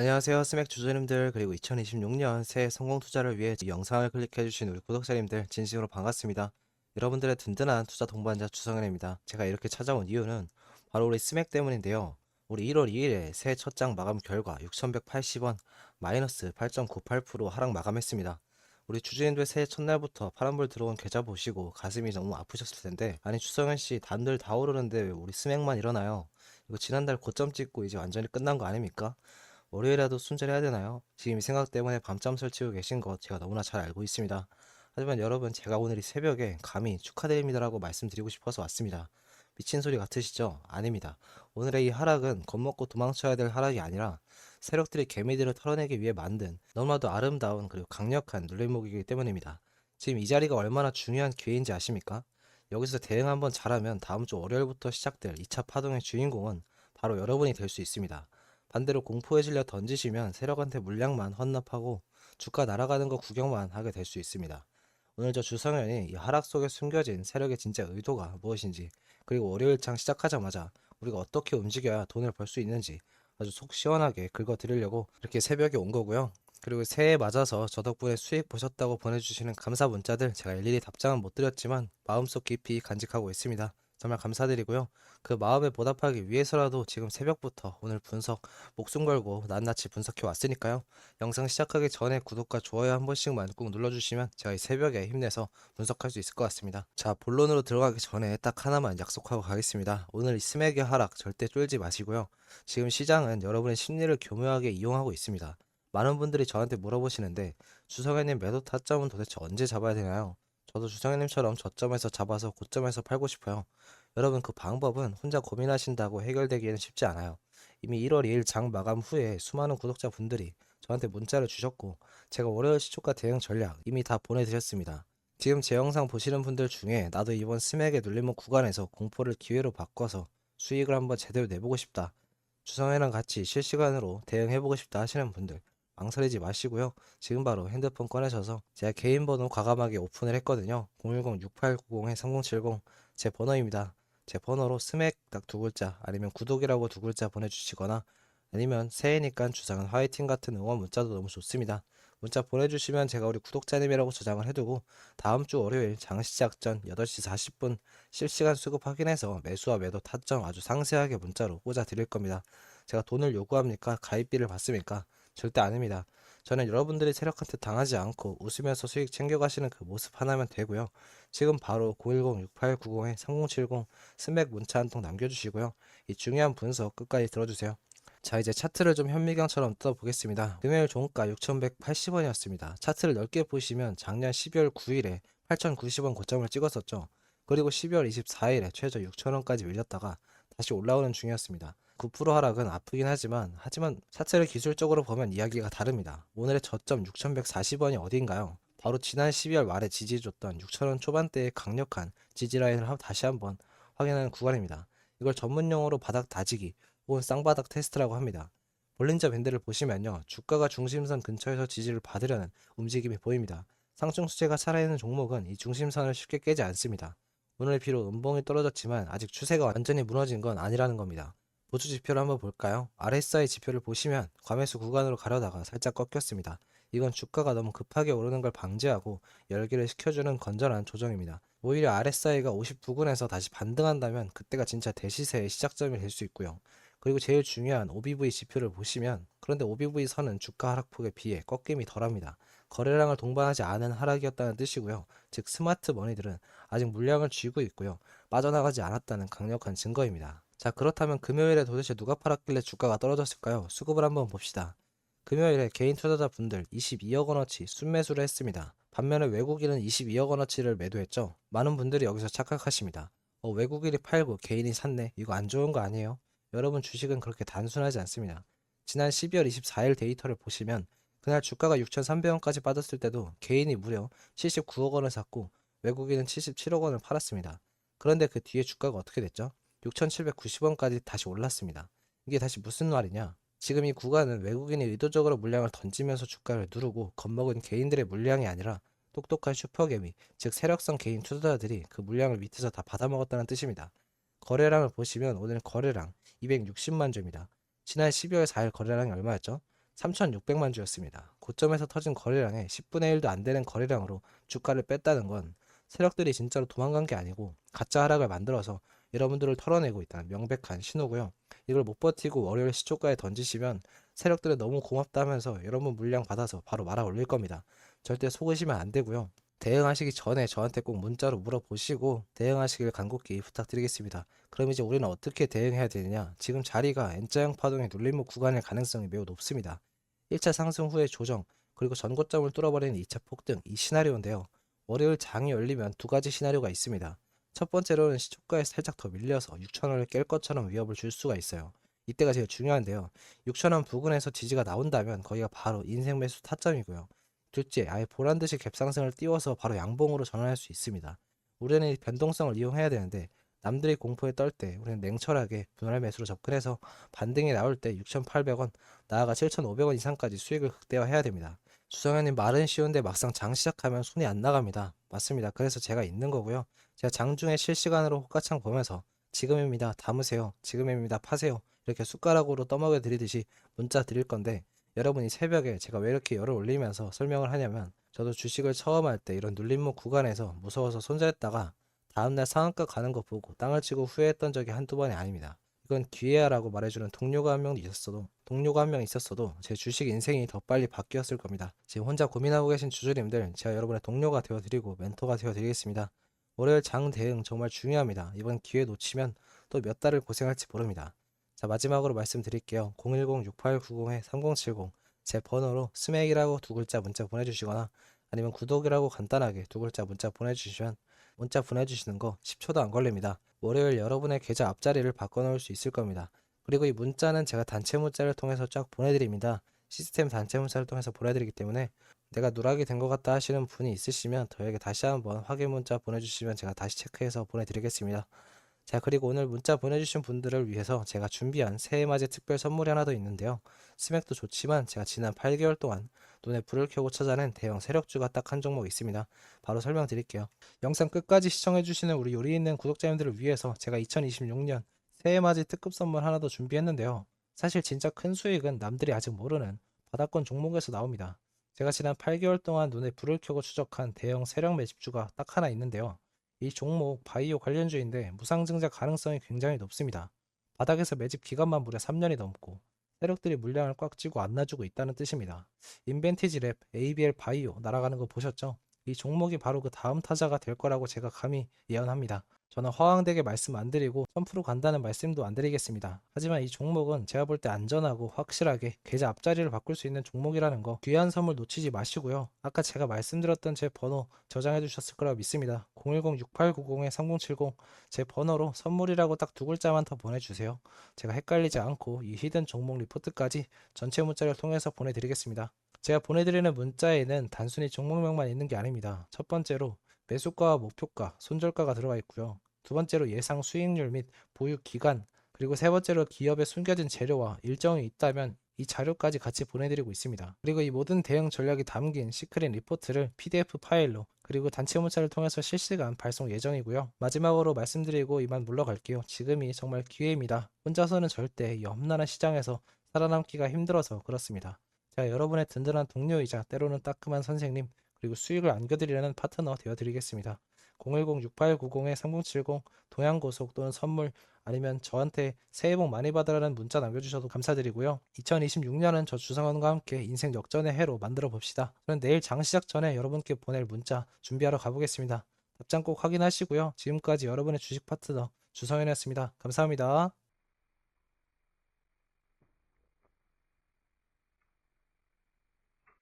안녕하세요. 스맥 주주님들 그리고 2026년 새해 성공 투자를 위해 이 영상을 클릭해 주신 우리 구독자님들 진심으로 반갑습니다. 여러분들의 든든한 투자 동반자 주성현입니다. 제가 이렇게 찾아온 이유는 바로 우리 스맥 때문인데요. 우리 1월 2일에 새해 첫 장 마감 결과 6,180원 마이너스 8.98% 하락 마감했습니다. 우리 주주님들 새해 첫날부터 파란불 들어온 계좌 보시고 가슴이 너무 아프셨을 텐데 아니 주성현 씨 단들 다 오르는데 왜 우리 스맥만 일어나요? 이거 지난달 고점 찍고 이제 완전히 끝난 거 아닙니까? 월요일이라도 순절해야 되나요? 지금 이 생각 때문에 밤잠 설치고 계신 것 제가 너무나 잘 알고 있습니다. 하지만 여러분 제가 오늘 이 새벽에 감히 축하드립니다라고 말씀드리고 싶어서 왔습니다. 미친 소리 같으시죠? 아닙니다. 오늘의 이 하락은 겁먹고 도망쳐야 될 하락이 아니라 세력들이 개미들을 털어내기 위해 만든 너무나도 아름다운 그리고 강력한 눌림목이기 때문입니다. 지금 이 자리가 얼마나 중요한 기회인지 아십니까? 여기서 대응 한번 잘하면 다음 주 월요일부터 시작될 2차 파동의 주인공은 바로 여러분이 될 수 있습니다. 반대로 공포에 질려 던지시면 세력한테 물량만 헌납하고 주가 날아가는 거 구경만 하게 될 수 있습니다. 오늘 저 주성현이 이 하락 속에 숨겨진 세력의 진짜 의도가 무엇인지 그리고 월요일장 시작하자마자 우리가 어떻게 움직여야 돈을 벌 수 있는지 아주 속 시원하게 긁어 드리려고 이렇게 새벽에 온 거고요. 그리고 새해 맞아서 저 덕분에 수익 보셨다고 보내주시는 감사 문자들 제가 일일이 답장은 못 드렸지만 마음속 깊이 간직하고 있습니다. 정말 감사드리고요. 그 마음에 보답하기 위해서라도 지금 새벽부터 오늘 분석 목숨 걸고 낱낱이 분석해 왔으니까요. 영상 시작하기 전에 구독과 좋아요 한 번씩만 꾹 눌러주시면 제가 이 새벽에 힘내서 분석할 수 있을 것 같습니다. 자, 본론으로 들어가기 전에 딱 하나만 약속하고 가겠습니다. 오늘 이 스맥의 하락 절대 쫄지 마시고요. 지금 시장은 여러분의 심리를 교묘하게 이용하고 있습니다. 많은 분들이 저한테 물어보시는데 주성현님 매도 타점은 도대체 언제 잡아야 되나요? 저도 주성현님처럼 저점에서 잡아서 고점에서 팔고 싶어요. 여러분 그 방법은 혼자 고민하신다고 해결되기에는 쉽지 않아요. 이미 1월 2일 장 마감 후에 수많은 구독자분들이 저한테 문자를 주셨고 제가 월요일 시초가 대응 전략 이미 다 보내드렸습니다. 지금 제 영상 보시는 분들 중에 나도 이번 스맥의 눌림목 구간에서 공포를 기회로 바꿔서 수익을 한번 제대로 내보고 싶다. 주성현이랑 같이 실시간으로 대응해보고 싶다 하시는 분들 망설이지 마시고요. 지금 바로 핸드폰 꺼내셔서 제가 개인 번호 과감하게 오픈을 했거든요. 010-6890-3070 제 번호입니다. 제 번호로 스맥 딱 두 글자 아니면 구독이라고 두 글자 보내주시거나 아니면 새해니까 주상은 화이팅 같은 응원 문자도 너무 좋습니다. 문자 보내주시면 제가 우리 구독자님이라고 저장을 해두고 다음 주 월요일 장시작 전 8시 40분 실시간 수급 확인해서 매수와 매도 타점 아주 상세하게 문자로 꽂아 드릴 겁니다. 제가 돈을 요구합니까? 가입비를 받습니까? 절대 아닙니다. 저는 여러분들이 세력한테 당하지 않고 웃으면서 수익 챙겨가시는 그 모습 하나면 되고요. 지금 바로 010-6890-3070 스맥 문자 한 통 남겨주시고요. 이 중요한 분석 끝까지 들어주세요. 자 이제 차트를 좀 현미경처럼 뜯어보겠습니다. 금요일 종가 6,180원이었습니다. 차트를 넓게 보시면 작년 12월 9일에 8,090원 고점을 찍었었죠. 그리고 12월 24일에 최저 6,000원까지 밀렸다가 다시 올라오는 중이었습니다. 9% 하락은 아프긴 하지만 하지만 차트를 기술적으로 보면 이야기가 다릅니다. 오늘의 저점 6,140원이 어디인가요? 바로 지난 12월 말에 지지해줬던 6,000원 초반대의 강력한 지지라인을 한- 다시 한번 확인하는 구간입니다. 이걸 전문용어로 바닥 다지기 혹은 쌍바닥 테스트라고 합니다. 볼린저 밴드를 보시면요. 주가가 중심선 근처에서 지지를 받으려는 움직임이 보입니다. 상승 수제가 살아있는 종목은 이 중심선을 쉽게 깨지 않습니다. 오늘 비록 음봉이 떨어졌지만 아직 추세가 완전히 무너진 건 아니라는 겁니다. 보주 지표를 한번 볼까요? RSI 지표를 보시면 과매수 구간으로 가려다가 살짝 꺾였습니다. 이건 주가가 너무 급하게 오르는 걸 방지하고 열기를 식혀주는 건전한 조정입니다. 오히려 RSI가 59군에서 다시 반등한다면 그때가 진짜 대시세의 시작점이 될 수 있고요. 그리고 제일 중요한 OBV 지표를 보시면 그런데 OBV 선은 주가 하락폭에 비해 꺾임이 덜합니다. 거래량을 동반하지 않은 하락이었다는 뜻이고요. 즉 스마트 머니들은 아직 물량을 쥐고 있고요. 빠져나가지 않았다는 강력한 증거입니다. 자 그렇다면 금요일에 도대체 누가 팔았길래 주가가 떨어졌을까요? 수급을 한번 봅시다. 금요일에 개인 투자자분들 22억 원어치 순매수를 했습니다. 반면에 외국인은 22억 원어치를 매도했죠. 많은 분들이 여기서 착각하십니다. 어, 외국인이 팔고 개인이 샀네. 이거 안 좋은 거 아니에요? 여러분 주식은 그렇게 단순하지 않습니다. 지난 12월 24일 데이터를 보시면 그날 주가가 6,300원까지 빠졌을 때도 개인이 무려 79억 원을 샀고 외국인은 77억 원을 팔았습니다. 그런데 그 뒤에 주가가 어떻게 됐죠? 6,790원까지 다시 올랐습니다. 이게 다시 무슨 말이냐? 지금 이 구간은 외국인이 의도적으로 물량을 던지면서 주가를 누르고 겁먹은 개인들의 물량이 아니라 똑똑한 슈퍼개미, 즉 세력성 개인 투자자들이 그 물량을 밑에서 다 받아먹었다는 뜻입니다. 거래량을 보시면 오늘 거래량 260만 주입니다. 지난 12월 4일 거래량이 얼마였죠? 3,600만 주였습니다. 고점에서 터진 거래량의 10분의 1도 안 되는 거래량으로 주가를 뺐다는 건 세력들이 진짜로 도망간 게 아니고 가짜 하락을 만들어서 여러분들을 털어내고 있다는 명백한 신호고요. 이걸 못 버티고 월요일 시초가에 던지시면 세력들은 너무 고맙다 하면서 여러분 물량 받아서 바로 말아 올릴 겁니다. 절대 속으시면 안 되고요. 대응하시기 전에 저한테 꼭 문자로 물어보시고 대응하시길 간곡히 부탁드리겠습니다. 그럼 이제 우리는 어떻게 대응해야 되느냐? 지금 자리가 N자형 파동의 눌림목 구간일 가능성이 매우 높습니다. 1차 상승 후의 조정, 그리고 전고점을 뚫어버리는 2차 폭등, 이 시나리오인데요. 월요일 장이 열리면 두 가지 시나리오가 있습니다. 첫 번째로는 시초가에 살짝 더 밀려서 6천원을 깰 것처럼 위협을 줄 수가 있어요. 이때가 제일 중요한데요. 6천원 부근에서 지지가 나온다면 거기가 바로 인생 매수 타점이고요. 둘째, 아예 보란듯이 갭상승을 띄워서 바로 양봉으로 전환할 수 있습니다. 우리는 이 변동성을 이용해야 되는데 남들이 공포에 떨 때 우리는 냉철하게 분할 매수로 접근해서 반등이 나올 때 6,800원, 나아가 7,500원 이상까지 수익을 극대화해야 됩니다. 주성현님 말은 쉬운데 막상 장 시작하면 손이 안 나갑니다. 맞습니다. 그래서 제가 있는 거고요. 제가 장중에 실시간으로 호가창 보면서 지금입니다. 담으세요. 지금입니다. 파세요. 이렇게 숟가락으로 떠먹여 드리듯이 문자 드릴 건데 여러분이 새벽에 제가 왜 이렇게 열을 올리면서 설명을 하냐면 저도 주식을 처음 할 때 이런 눌림목 구간에서 무서워서 손절했다가 다음날 상한가 가는 거 보고 땅을 치고 후회했던 적이 한두 번이 아닙니다. 이건 기회야라고 말해주는 동료가 한 명 있었어도 동료가 한 명 있었어도 제 주식 인생이 더 빨리 바뀌었을 겁니다. 지금 혼자 고민하고 계신 주주님들 제가 여러분의 동료가 되어드리고 멘토가 되어드리겠습니다. 월요일 장 대응 정말 중요합니다. 이번 기회 놓치면 또 몇 달을 고생할지 모릅니다. 자 마지막으로 말씀드릴게요. 010-6890-3070 제 번호로 스맥이라고 두 글자 문자 보내주시거나 아니면 구독이라고 간단하게 두 글자 문자 보내주시면 문자 보내주시는 거 10초도 안 걸립니다. 월요일 여러분의 계좌 앞자리를 바꿔놓을 수 있을 겁니다. 그리고 이 문자는 제가 단체 문자를 통해서 쫙 보내드립니다. 시스템 단체 문자를 통해서 보내드리기 때문에 내가 누락이 된 것 같다 하시는 분이 있으시면 저에게 다시 한번 확인 문자 보내주시면 제가 다시 체크해서 보내드리겠습니다. 자 그리고 오늘 문자 보내주신 분들을 위해서 제가 준비한 새해맞이 특별 선물이 하나 더 있는데요. 스맥도 좋지만 제가 지난 8개월 동안 눈에 불을 켜고 찾아낸 대형 세력주가 딱 한 종목 있습니다. 바로 설명드릴게요. 영상 끝까지 시청해주시는 우리 요리 있는 구독자님들을 위해서 제가 2026년 새해맞이 특급 선물 하나 더 준비했는데요. 사실 진짜 큰 수익은 남들이 아직 모르는 바닥권 종목에서 나옵니다. 제가 지난 8개월 동안 눈에 불을 켜고 추적한 대형 세력 매집주가 딱 하나 있는데요. 이 종목 바이오 관련주인데 무상증자 가능성이 굉장히 높습니다. 바닥에서 매집 기간만 무려 3년이 넘고 세력들이 물량을 꽉 쥐고 안 놔주고 있다는 뜻입니다. 인벤티지 랩, ABL 바이오 날아가는 거 보셨죠? 이 종목이 바로 그 다음 타자가 될 거라고 제가 감히 예언합니다. 저는 허황되게 말씀 안 드리고 1000% 간다는 말씀도 안 드리겠습니다. 하지만 이 종목은 제가 볼 때 안전하고 확실하게 계좌 앞자리를 바꿀 수 있는 종목이라는 거 귀한 선물 놓치지 마시고요. 아까 제가 말씀드렸던 제 번호 저장해 두셨을 거라고 믿습니다. 010-6890-3070 제 번호로 선물이라고 딱 두 글자만 더 보내주세요. 제가 헷갈리지 않고 이 히든 종목 리포트까지 전체 문자를 통해서 보내드리겠습니다. 제가 보내드리는 문자에는 단순히 종목명만 있는 게 아닙니다. 첫 번째로 매수가와 목표가, 손절가가 들어가 있고요. 두 번째로 예상 수익률 및 보유 기간, 그리고 세 번째로 기업의 숨겨진 재료와 일정이 있다면 이 자료까지 같이 보내드리고 있습니다. 그리고 이 모든 대응 전략이 담긴 시크릿 리포트를 PDF 파일로 그리고 단체 문자를 통해서 실시간 발송 예정이고요. 마지막으로 말씀드리고 이만 물러갈게요. 지금이 정말 기회입니다. 혼자서는 절대 이 험난한 시장에서 살아남기가 힘들어서 그렇습니다. 자, 여러분의 든든한 동료이자 때로는 따끔한 선생님, 그리고 수익을 안겨드리려는 파트너 되어드리겠습니다. 010-6890-3070 동양고속 또는 선물 아니면 저한테 새해 복 많이 받으라는 문자 남겨주셔도 감사드리고요. 2026년은 저 주성원과 함께 인생 역전의 해로 만들어 봅시다. 저는 내일 장 시작 전에 여러분께 보낼 문자 준비하러 가보겠습니다. 답장 꼭 확인하시고요. 지금까지 여러분의 주식 파트너 주성현이었습니다. 감사합니다.